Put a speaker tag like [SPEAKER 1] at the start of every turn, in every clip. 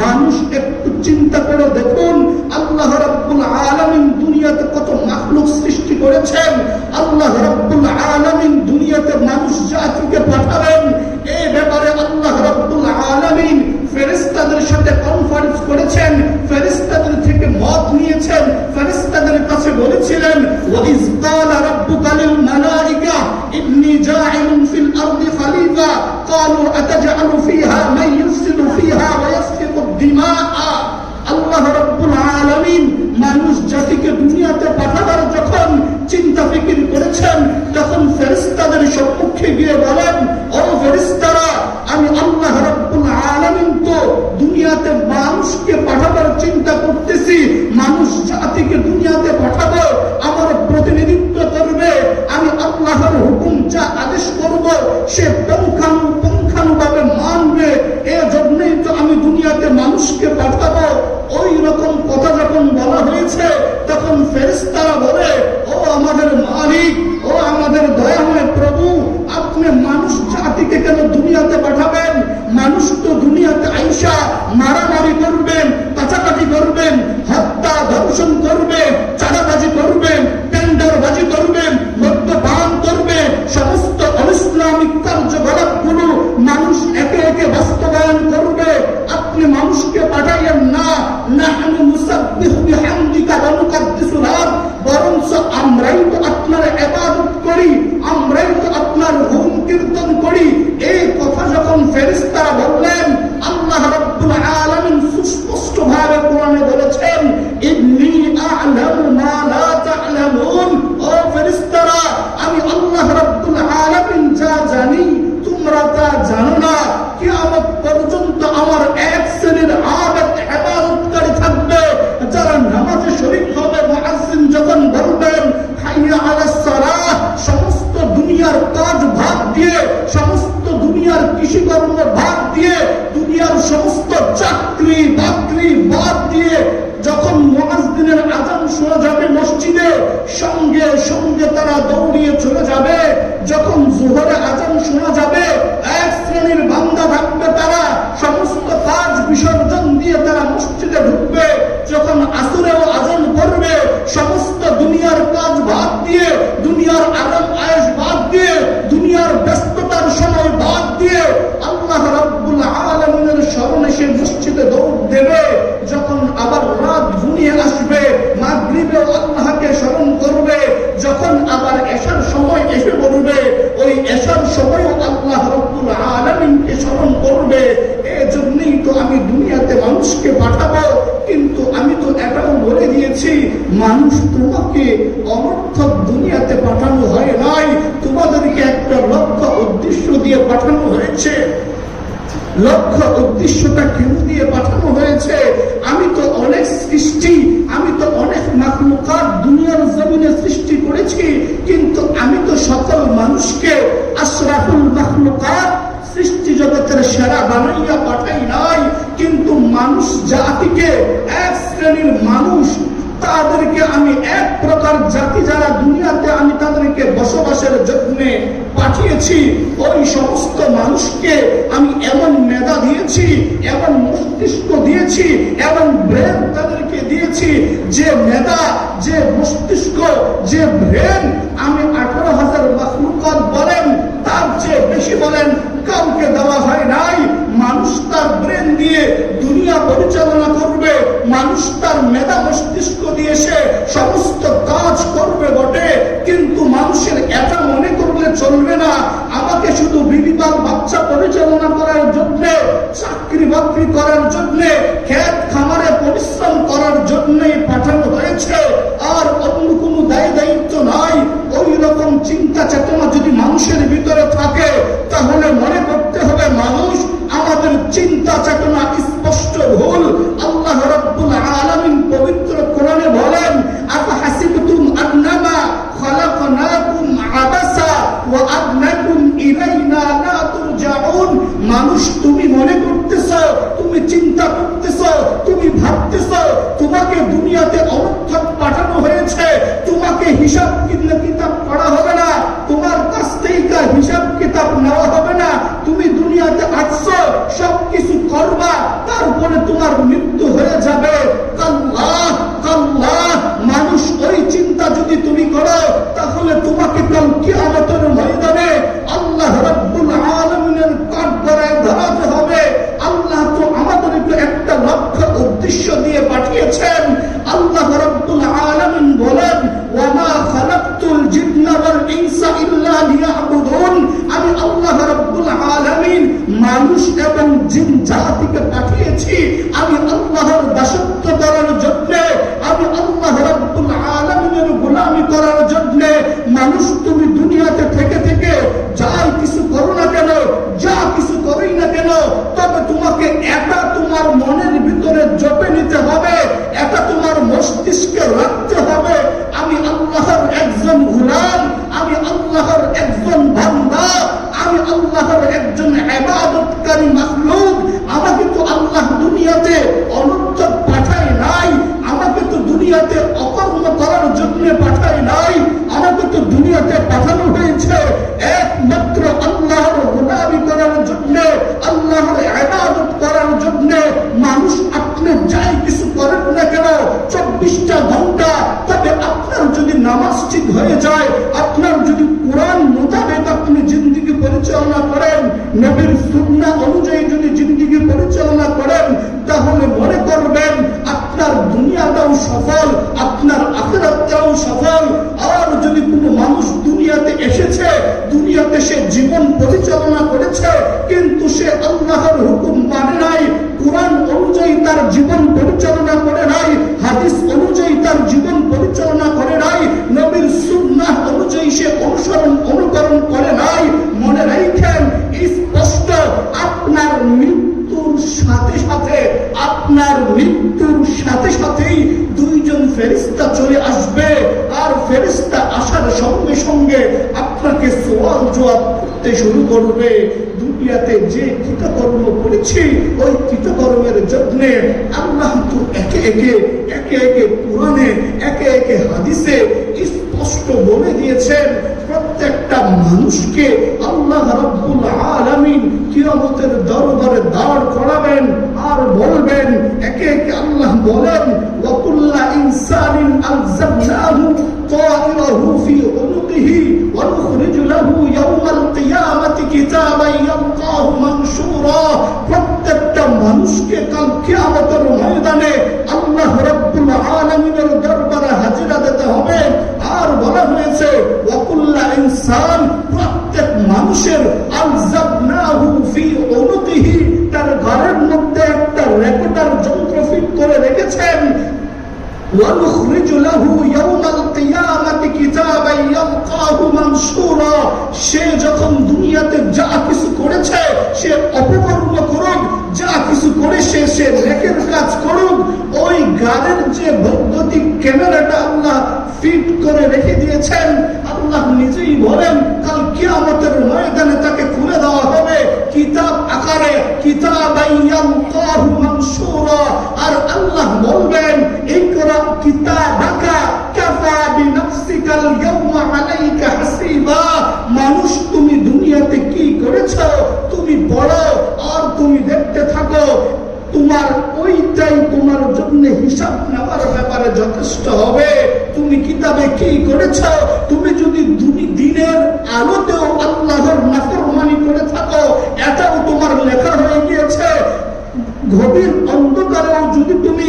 [SPEAKER 1] মানুষ একটু চিন্তা করে দেখুন, আল্লাহ রাব্বুল আলামিন দুনিয়াতে কত মাখলুক সৃষ্টি করেছেন। আল্লাহ রাব্বুল আলামিন দুনিয়াতে মানুষ জাতিকে পাঠাবেন। এই ব্যাপারে আল্লাহ রাব্বুল আলামিন ফেরেশতাদের সাথে কনফারেন্স করেছেন। ফেরেশতাদের থেকে মত নিয়েছেন। ফেরেশতাদের কাছে বলেছিলেন, ওয়াইজ ক্বালা রাব্বুকা লিল মালাইকা, ইন্নী জাইলুন ফিল আরদি খলিফা ক্বালু আতাজআলু ফিহা মান ইউফসিদু ফিহা, ওয়া আমি আল্লাহ রব্বুল আলমিন তো দুনিয়াতে মানুষকে পাঠাবার চিন্তা করতেছি, মানুষ জাতিকে দুনিয়াতে পাঠাবো, আমার প্রতিনিধিত্ব করবে, আমি আল্লাহর হুকুম যা আদেশ করব, সে তখন ফেরেশতারা বলে, ও আমাদের মালিক, ও আমাদের দয়াময় প্রভু, আপনি মানুষ জাতিকে কেন দুনিয়াতে পাঠাবেন মানুষকে পাঠাবো কিন্তু আমি তো এটাও বলে দিয়েছি, মানুষ তোমাকে অনর্থক দুনিয়াতে পাঠানো হয় নাই। তোমাদেরকে একটা লক্ষ্য উদ্দেশ্য দিয়ে পাঠানো হয়েছে। লক্ষ্য উদ্দেশ্যটা কেন দিয়ে পাঠানো হয়েছে? আমি তো অনেক সৃষ্টি, আমি তো অনেক মাখলুকাত দুনিয়ার জমিনে সৃষ্টি করেছি, কিন্তু আমি তো সকল মানুষকে আশরাফুল মাখলুকাত সৃষ্টি জগতের সেরা বানাইয়া পাঠাই নাই। কিন্তু মানুষ জাতিকে, এক শ্রেণির মানুষ, তাদেরকে আমি এক প্রকার জাতি যারা দুনিয়াতে আমি তাদেরকে বসবাসের জন্য পাঠিয়েছি, ওই সমস্ত মানুষকে আমি এমন মেধা দিয়েছি, এমন মস্তিষ্ক দিয়েছি, এমন ব্রেন তাদেরকে দিয়েছি, যে মেধা, যে মস্তিষ্ক, যে ব্রেন আমি আঠারো হাজার মাখলুকাত বলেন তার চেয়ে বেশি বলেন, কাউকে দেওয়া হয় নাই। মানুষ তার ব্রেন দিয়ে দুনিয়া পরিচালনা করবে, মানুষ তার মেধা মস্তিষ্ক দিয়ে সে সমস্ত কাজ করবে বটে। কিন্তু মানুষের এটা মনে করলে চলবে না। আমাকে শুধু বিবিবাল বাচ্চা পরিচালনা করার জন্য, চাকরি বাকরি করার জন্যে, খেত খামারে পরিশ্রম করার জন্যই পাঠানো হয়েছে। আর অন্য কোনো দায় দায়িত্ব নাই। ওই রকম চিন্তা চেতনা যদি মানুষের ভিতরে তাহলে মনে করতে হবে, মানুষ, আমাদের চিন্তা চেতনা স্পষ্ট ভুল। আল্লাহ রাব্বুল আলামিন পবিত্র কোরআনে বলেন আফা হাসিবতুম আন্নামা খালাকনাকুম আবাসা ওয়া ইলাইনা লা তুরজাউন। মানুষ, তুমি মনে করতেছো, তুমি চিন্তা করতেছো, তুমি ভাবতেছো, তোমাকে দুনিয়াতে অনর্থক পাঠানো হয়েছে, তোমাকে হিসাব এবং জিন জাতিকে পাঠিয়েছি আমি আল্লাহর দাসত্ব করার সাথে সাথেই দুইজন ফেরিস্তা চলে আসবে। আর ফেরিস্তা আসার সঙ্গে সঙ্গে আপনাকে সোয়াল জবাব করতে শুরু করবে। দুনিয়াতে যে কৃতকর্ম করেছি, ওই কৃতকর্মের যত্নে আল্লাহ তো একে একে একে একে পুরাণে একে একে হাদিসে স্পষ্ট বলে দিয়েছেন একটা মানুষকে আল্লাহ রাব্বুল আলামিন কিয়ামতের দরবারে দাঁড় করাবেন আর বলবেন, একে একে আল্লাহ বলেন, ওয়াকুল্লা ইনসানিন আলজামনাহু তাইরাহু ফি উনুকিহি ওয়া নুখরিজু লাহু ইয়াওমাল কিয়ামাতি কিতাবান ইয়ালকাহু মানশুরা। প্রত্যেকটা মানুষকে কাল কিয়ামতের ময়দানে আল্লাহ রাব্বুল আলামিনের সে যখন দুনিয়াতে যা কিছু করেছে, সে অপকর্ম করুক, যা কিছু করে সে সে কাজ করুক, ওই গানের যে বৈদ্যুতিক ক্যামেরাটা আল্লাহ ফিট করে রেখে দিয়েছেন, আল্লাহ নিজেই বলেন, কাল কিয়ামতের ময়দানে তাকে খুলে দেওয়া হবে, কিতাব আকারে কিতাব আর আল্লাহ বলবেন তুমি পড়ো আর তুমি দেখতে থাকো, তোমার ওইটাই তোমার জন্য হিসাব নেওয়ার ব্যাপারে যথেষ্ট হবে। তুমি কিতাবে কি করেছ? তুমি যদি দিনের আলোতেও আল্লাহর নাফরমানি করে থাকো, এটাও তোমার লেখা হয়ে গিয়েছে। গভীর অন্ধকারেও যদি তুমি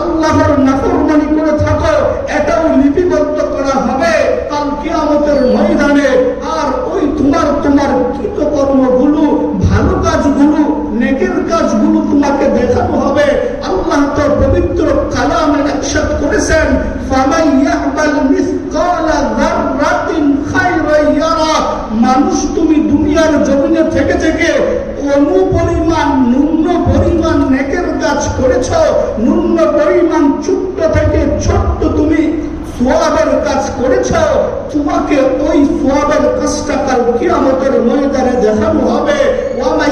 [SPEAKER 1] আল্লাহর নাফরমানি করে থাকো, এটাও লিপিবদ্ধ করা হবে। কাল কিয়ামতের ময়দানে আর ওই তোমার তোমার কৃতকর্মগুলো তোমাকে দেখানো হবে। আল্লাহ তো পবিত্র কালামে একসাথ করেছেন মানুষ তুমি দুনিয়ার জমিনে থেকে থেকে অনু পরিমাণ ন্যূন পরিমাণ নেকের কাজ করেছ, ন্যূন পরিমাণ ছোট্ট থেকে ছোট্ট তুমি সোয়াবের কাজ করেছ। তোমাকে ওই সোয়াবের কাজটা কাল কিয়ামতের ময়দানে দেখানো হবে। ওয়ামাই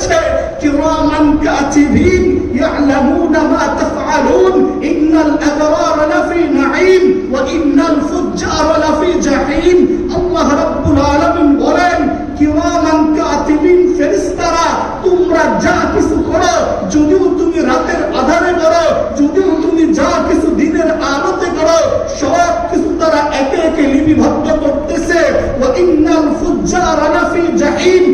[SPEAKER 1] বলেছে কিরামান কাতিবিন ইয়ালামুনা মা তাফআলুন, ইন্নাল আবরারা লাফি নাঈম, ওয়া ইন্নাল ফুজ্জারা লাফি জাহিম। আল্লাহ রাব্বুল আলামিন বলেন, কিরামান কাতিবিন ফেরেশতারা, তোমরা যা কিছু করো, যদিও তুমি রাতের আধারে করো, যদিও তুমি যা কিছু দিনের আলোতে করো, সব কিছু তারা একে একে লিপিবদ্ধ করতেছে। ওয়া ইন্নাল ফুজ্জারা লাফি জাহিম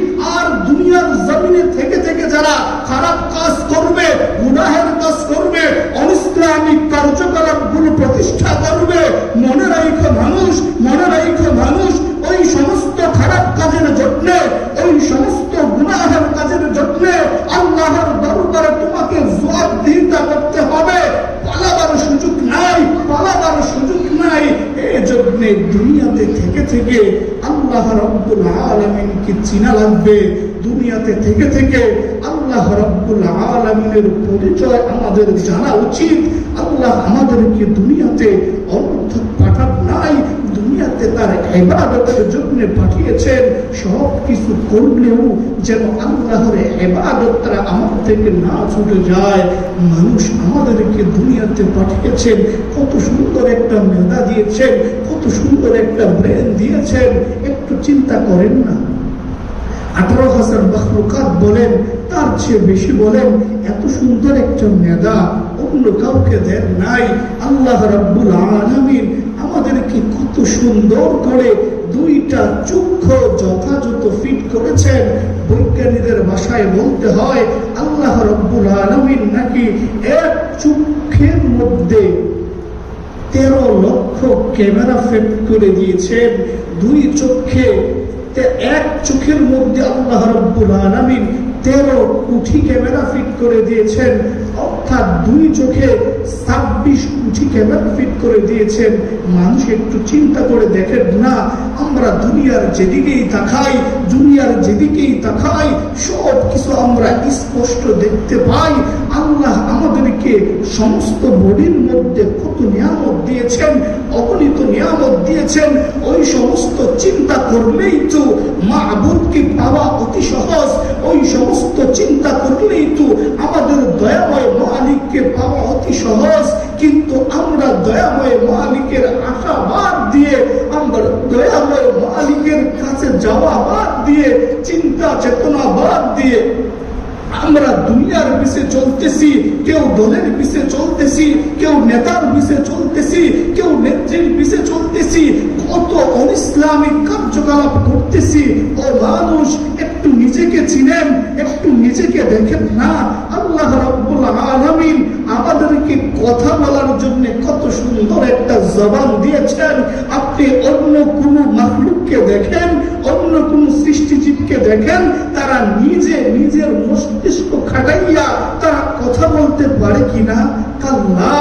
[SPEAKER 1] পৃথিবী থেকে থেকে যারা খারাপ কাজ করবে, গুনাহের কাজ করবে অনিসলামিক কার্যকলাপগুলো প্রতিষ্ঠা করবে, মনে রাইখো মানুষ, মনে রাইখো মানুষ, ওই সমস্ত খারাপ কাজের জন্য, ওই সমস্ত গুনাহের কাজের জন্য আল্লাহর দরবারে তোমাকে জবাবদিহিতা করতে হবে। পালাবার সুযোগ নাই, পালাবার সুযোগ নাই। এই জন্য দুনিয়াতে থেকে থেকে আল্লাহ রব্বুল আলমিনকে চিনা লাগবে। দুনিয়াতে থেকে থেকে আল্লাহ রব্বুল আলমিনের পরিচয় আমাদের জানা উচিত। আল্লাহ আমাদেরকে দুনিয়াতে অনর্থক পাঠান নাই, দুনিয়াতে তার এবাদতের জন্য পাঠিয়েছেন। সব কিছু করলেও যেন আল্লাহর এবাদতরা আমার থেকে না ছুটে যায়। মানুষ আমাদেরকে দুনিয়াতে পাঠিয়েছেন, কত সুন্দর একটা মেধা দিয়েছেন, কত সুন্দর একটা ব্রেন দিয়েছেন। একটু চিন্তা করেন না। আঠারো হাজার মখলুকাত বলেন, তার চেয়ে বেশি বলেন, এত সুন্দর একটা মেধা অন্য কাউকে দেন নাই। আল্লাহ রাব্বুল আলামিন আমাদেরকে কত সুন্দর করে দুইটা চক্ষু যথাযথ ফিট করেছেন। বৈজ্ঞানিকদের ভাষায় বলতে হয়, আল্লাহ রব্বুল আলমিন নাকি এক চক্ষের মধ্যে তেরো লক্ষ ক্যামেরা ফিট করে দিয়েছেন। দুই তে- এক চোখের মধ্যে আল্লাহ রব্বুল আলমিন তেরো কুঠি ক্যামেরা ফিট করে দিয়েছেন। অর্থাৎ দুই চোখে ছাব্বিশ কোটি ক্যামেরা ফিট করে দিয়েছেন। মানুষ একটু চিন্তা করে দেখেন না, আমরা দুনিয়ার যেদিকেই তাকাই, দুনিয়ার যেদিকেই তাকাই, সব কিছু আমরা স্পষ্ট দেখতে পাই। আল্লাহ আমাদেরকে সমস্ত বডির মধ্যে কত নিয়ামত দিয়েছেন, অগণিত নিয়ামত দিয়েছেন। ওই সমস্ত চিন্তা করলেই তো মাহবুবকে পাওয়া অতি সহজ। ওই সমস্ত চিন্তা করলেই তো আমাদের দয়াময় মালিককে পাওয়া অতি সহজ, কিন্তু আমরা দয়াময় মালিকের আশা বাদ দিয়ে, আমরা দয়াময় মালিকের কাছে যাওয়া বাদ দিয়ে, চিন্তা চেতনা বাদ দিয়ে, আমরা দুনিয়ার পিছে চলতেছি, কেউ দলের পিছে চলতেছি, কেউ নেতার পিছে চলতেছি, কেউ নেত্রীর পিছে চলতেছি, কত অনিসলামিক কার্যকলাপ করতেছি, ও মানুষ একটু নিজেকে চিনেন, একটু নিজেকে দেখেন, না, আল্লাহ আলামিন আমাদেরকে কথা বলার জন্য কত সুন্দর একটা জবান দিয়েছেন। আপনি অন্য কোনো মাখলুককে দেখেন, অন্য কোন সৃষ্টিজীবকে দেখেন, তারা নিজে নিজের মস্তিষ্ক খাটাইয়া তারা কথা বলতে পারে কিনা? কাল্লা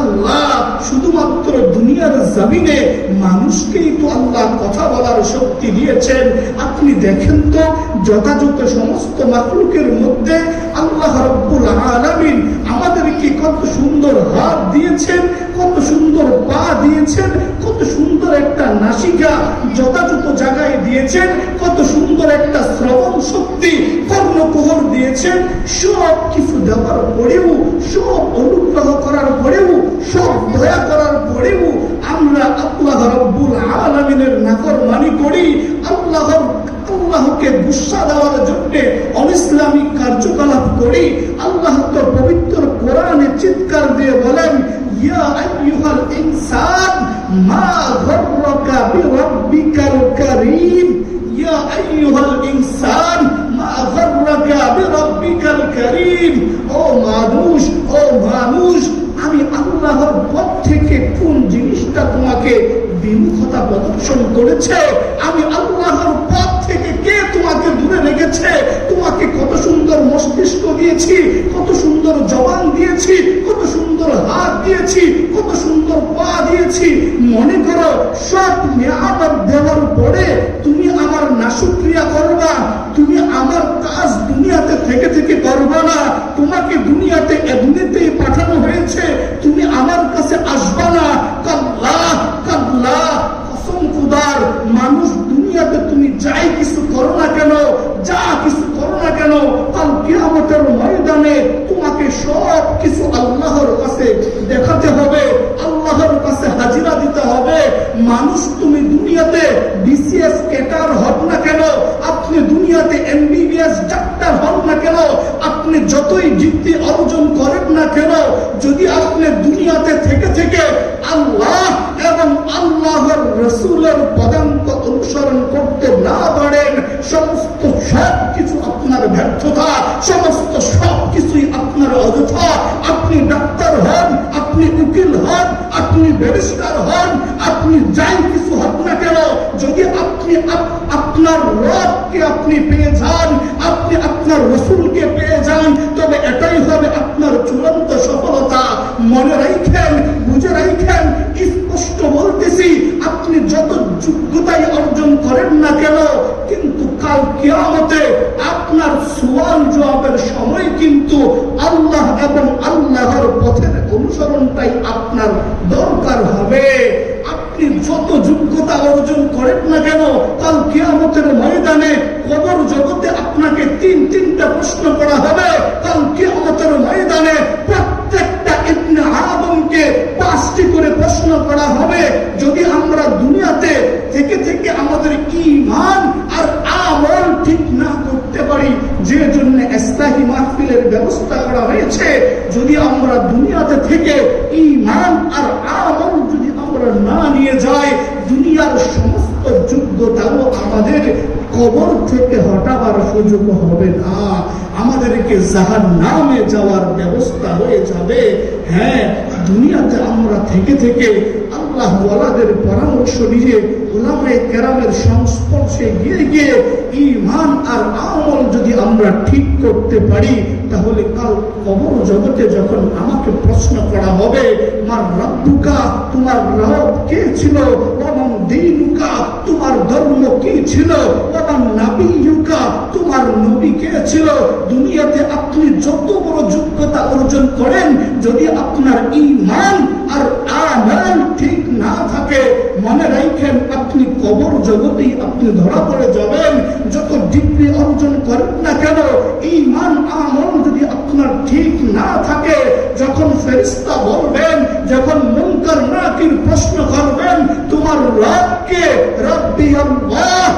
[SPEAKER 1] কাল্লা শুধুমাত্র দুনিয়ার জমিনে মানুষকেই তো আল্লাহ কথা বলার শক্তি দিয়েছেন। আপনি দেখেন তো, যথাযথ সমস্ত মাকলুকের মধ্যে আল্লাহ রব্বুল আলামিন আমাদেরকে কত সুন্দর হাত দিয়েছেন, কত সুন্দর পা দিয়েছেন, কত সুন্দর একটা নাসিকা যথাযথ জায়গায় দিয়েছেন, কত সুন্দর একটা শ্রবণ শক্তি কর্ণকুহর দিয়েছেন। সব কিছু দেওয়ার পরেও, সব অনুগ্রহ করার পরেও সব দয়া করার পরেও আমরা আল্লাহ রব্বুল আলমিনের নাফরমানি করি। আল্লাহর আল্লাহকে কার্যকলাপ করি। আল্লাহ পবিত্র কোরআনে চিৎকার দিয়ে বলেন, ইয়া আইয়ুহাল মা গররাকা বিরাব্বিকাল কারীম। ইয়া আইয়ুহাল ইনসান মা গররাকা বিরাব্বিকাল কারীম ও মানুষ ও মানুষ আমি আল্লাহর পথ থেকে কোন জিনিসটা তোমাকে বিমুখতা প্রদর্শন করেছে? আমি আল্লাহর পথ থেকে কে তোমাকে দূরে রেখেছে? তোমাকে কত সুন্দর মস্তিষ্ক দিয়েছি, কত সুন্দর জবান দিয়েছি, কত সুন্দর হাত দিয়েছি, কত সুন্দর পা দিয়েছি। মনে করো, সব নিয়ামত দেওয়ার পরে তুমি আমার নাশুক্রিয়া করবা, তুমি আমার কাজ দুনিয়াতে থেকে থেকে করবা না। তোমাকে দুনিয়াতে এমনিতেই পাঠানো হয়েছে তুমি আমার কাছে আসবা না কাল্লা কাল্লা কসম খুদার মানুষ দুনিয়াতে তুমি যাই কিছু করো না কেন যা কিছু করো না কেন কাল কিয়ামতের ময়দানে তোমাকে সব কিছু আল্লাহর কাছে দেখাতে হবে, আল্লাহর কাছে হাজিরা দিতে হবে। মানুষ তুমি দুনিয়াতে বিসিএস ক্যাটার হন না কেন? আপনি দুনিয়াতে এমবিবিএস ডাক্তার হন না কেন? আপনি যতই ডিগ্রি অর্জন করেন না কেন, যদি আপনি দুনিয়াতে থেকে থেকে আল্লাহ এবং আল্লাহর রসুলের পদাঙ্ক অনুসরণ করতে না পারেন, সমস্ত সব কিছু আপনার ব্যর্থতা, সমস্ত সব আপনি ডাক্তার হন, আপনি উকিল হন, আপনি ব্যারিস্টার হন, আপনি যাই কিছু হন না কেন, যদি আপনি আপ- আপনার রবকে আপনি পেয়ে যান, আপনি আপনার রসুলকে পেয়ে যান, তবে এটাই হবে আপনার চূড়ান্ত সফলতা। মনে রাখেন, বুঝে রাখেন স্পষ্ট বলতেছি আপনি যত যোগ্যতাই অর্জন করেন না কেন কিন্তু কাল কিয়ামতে আপনার সোয়াল জবাবের সময় কিন্তু আল্লাহ এবং আল্লাহর পথের অনুসরণটাই আপনার দরকার হবে। আপনি যত যোগ্যতা অর্জন করেন না কেন, কাল কিয়ামতের ময়দানে কবর জগতে আপনাকে তিন তিনটা প্রশ্ন করা হবে। কাল কিয়ামতের ময়দানে প্রত্যেকটা ইবনে আদমকে পাঁচটি করে প্রশ্ন করা হবে, যদি আমরা দুনিয়াতে থেকে থেকে আমাদের ঈমান আর আমল ঠিক না করতে পারি, যে জন্য ইসলাহী মাহফিলের ব্যবস্থা করা হয়েছে, যদি আমরা দুনিয়াতে থেকে ঈমান আর আমল যদি আমরা না নিয়ে যাই, দুনিয়ার সমস্ত যোগ্যতাও আমাদের কবর থেকে হটাবার সুযোগ হবে না। আমাদেরকে জাহান নামে যাওয়ার ব্যবস্থা হয়ে যাবে। হ্যাঁ দুনিয়াতে আমরা থেকে থেকে আল্লাহ ওয়ালাদের পরামর্শ নিয়ে ওলামায়ে কেরামের সংস্পর্শে গিয়ে গিয়ে ইমান আর আমল যদি আমরা ঠিক করতে পারি, তাহলে কাল কবর জগতে যখন আমাকে প্রশ্ন করা হবে, মার রব্বুকা, তোমার রব কে ছিল? তোমার ধর্ম কি ছিল? নাবিকা তোমার নবী কে ছিল? দুনিয়াতে আপনি যত বড় যোগ্যতা অর্জন করেন, যদি আপনার ইমান আর আমান ঠিক না থাকে, মনে রাখেন আপনি কবর জগতেই আপনি ধরা পড়ে যাবেন। যত ডিগ্রি অর্জন করেন না কেন ইমান আমল যদি আপনার ঠিক না থাকে, যখন ফেরিস্তা বলবেন, যখন মুনকার নাকির প্রশ্ন করবেন, তোমার রবকে রব্বি আল্লাহ।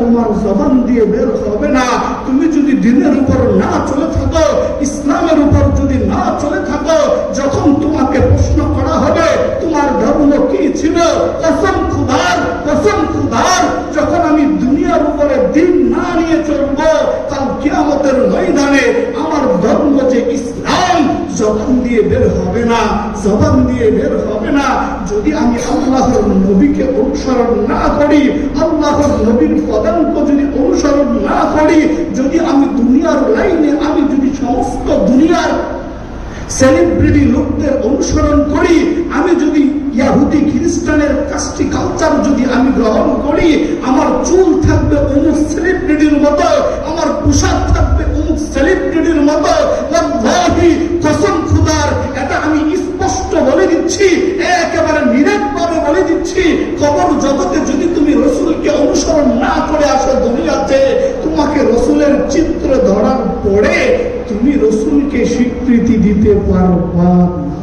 [SPEAKER 1] তোমার জবান দিয়ে বের হবে না। তুমি যদি দিনের উপর না চলে থাকো, ইসলামের উপর যদি না চলে থাকো যখন তোমাকে প্রশ্ন করা হবে তোমার ধর্ম কি ছিল কসম খুদার কসম খুদার যখন আমি দুনিয়ার উপরে দিন না নিয়ে চলবো কাল কিয়ামতের ময়দানে আমার ধর্ম যে ইসলাম জবান দিয়ে বের হবে না, জবান দিয়ে বের হবে না। যদি আমি আল্লাহর নবীকে অনুসরণ না করি, আল্লাহর নবীর পদাঙ্ক যদি অনুসরণ না করি, যদি আমি দুনিয়ার লাইনে, আমি যদি সমস্ত দুনিয়ার সেলিব্রিটি লোকদের অনুসরণ করি, আমি যদি ইয়াহুদি খ্রিস্টানের কাস্টি কালচার যদি আমি গ্রহণ করি, আমার চুল থাকবে অমুক সেলিব্রিটির মতো, আমার পোশাক থাকবে অমুক সেলিব্রিটির মতো ওয়াল্লাহি কসম খুদার, এটা আমি স্পষ্ট বলে দিচ্ছি, একেবারে নিরেটভাবে বলে দিচ্ছি কবর জগতে যদি তুমি রসুলকে অনুসরণ না করে আসো দুনিয়াতে, তোমাকে রসুলের চিত্র ধরার পরে তুমি রসুলকে স্বীকৃতি দিতে পারবা না।